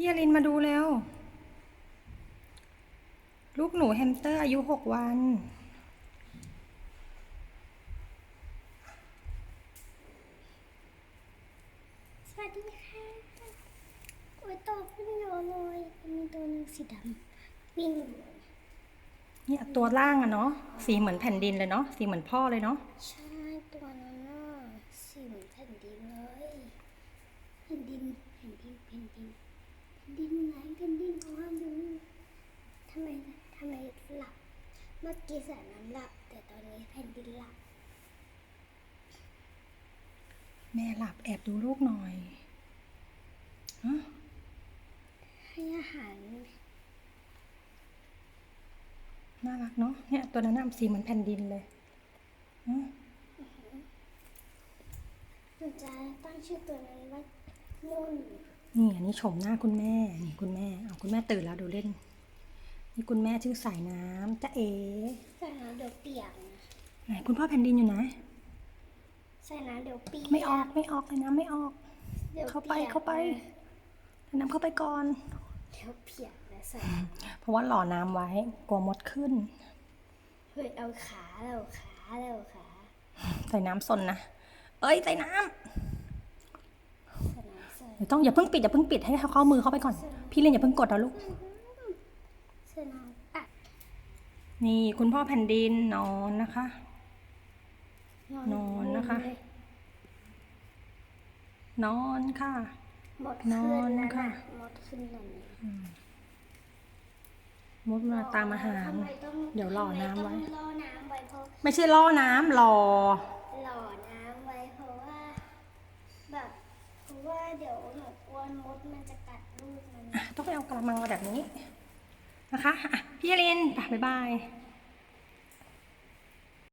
พี่อลินมาดูเร็ว ลูกหนูแฮมสเตอร์อายุหกวันสวัสดีค่ะโอ้ยโตขึ้นเยอะเลยมีตัวหนึ่งสีดำวิ่งอยู่เนี่ยตัวล่างอะเนาะ สีเหมือนแผ่นดินเลยเนาะ สีเหมือนพ่อเลยเนาะ ใช่ ตัวนั้นน่ะสีเหมือนแผ่นดินเลย แผ่นดิน แผ่นดิน แผ่นดินแผ่น ดินไหนแผ่นดินของเราดูทำไมทำไมหลับ เมื่อกี้สระน้ำหลับ แต่ตอนนี้แผ่นดินหลับ แม่หลับแอบดูลูกหน่อยฮะให้อาหารน่ารักเนาะเนี่ยตัวนั้นน่ะสีเหมือนแผ่นดินเลยฮะหนูจะตั้งชื่อตัวนั้นว่านุ่น นี่อันนี้ชมหน้าคุณแม่ นี่คุณแม่ เอาคุณแม่ตื่นแล้วดูเล่น นี่คุณแม่ชื่อสายน้ำจะเอใส่น้ำเดี๋ยวเปียกนะไหนคุณพ่อแผ่นดินอยู่ไหนใส่น้ำเดี๋ยวเปียกไม่ออกไม่ออกเลยนะไม่ออก ดี๋ยวเข้าไปปียกเข้าไปนะน้ำเข้าไปก่อน เดี๋ยวเปียกนะใส่เพราะว่าหล่อน้ำไว้กลัวมดขึ้น เฮ้ยเอาขาเราขาเราขา ใส่น้ำซนนะ เอ้ยใส่น้ใส่น้ำใส่ำ เดี๋ยวต้องอย่าเพิ่งปิดอย่าเพิ่งปิดให้เขาเข้ามือเข้าไปก่อน พี่เล่นอย่าเพิ่งกดนะลูกใส่น้ำอะนี่คุณพ่อแผ่นดินนอนนะคะ นอนนะคะเลยนอนค่ะหมดนขึ้อนนแล้วค่ะนะหมดขึ้นแล้วนะมดมาตามอาหารทำไมต้องเดี๋ยวรอน้ำไว้ทำมต้องรอน้ำไว้เพราะไม่ใช่ล่อน้ำรอหล่อน้ำไว้เพราะว่าแบบเพราะว่าเดี๋ยว หนูกลัวมดมันจะกัดลูกมัน ต้องไปเอากระมังมาแบบนี้ นะคะพี่อลินไปบ๊ายบาย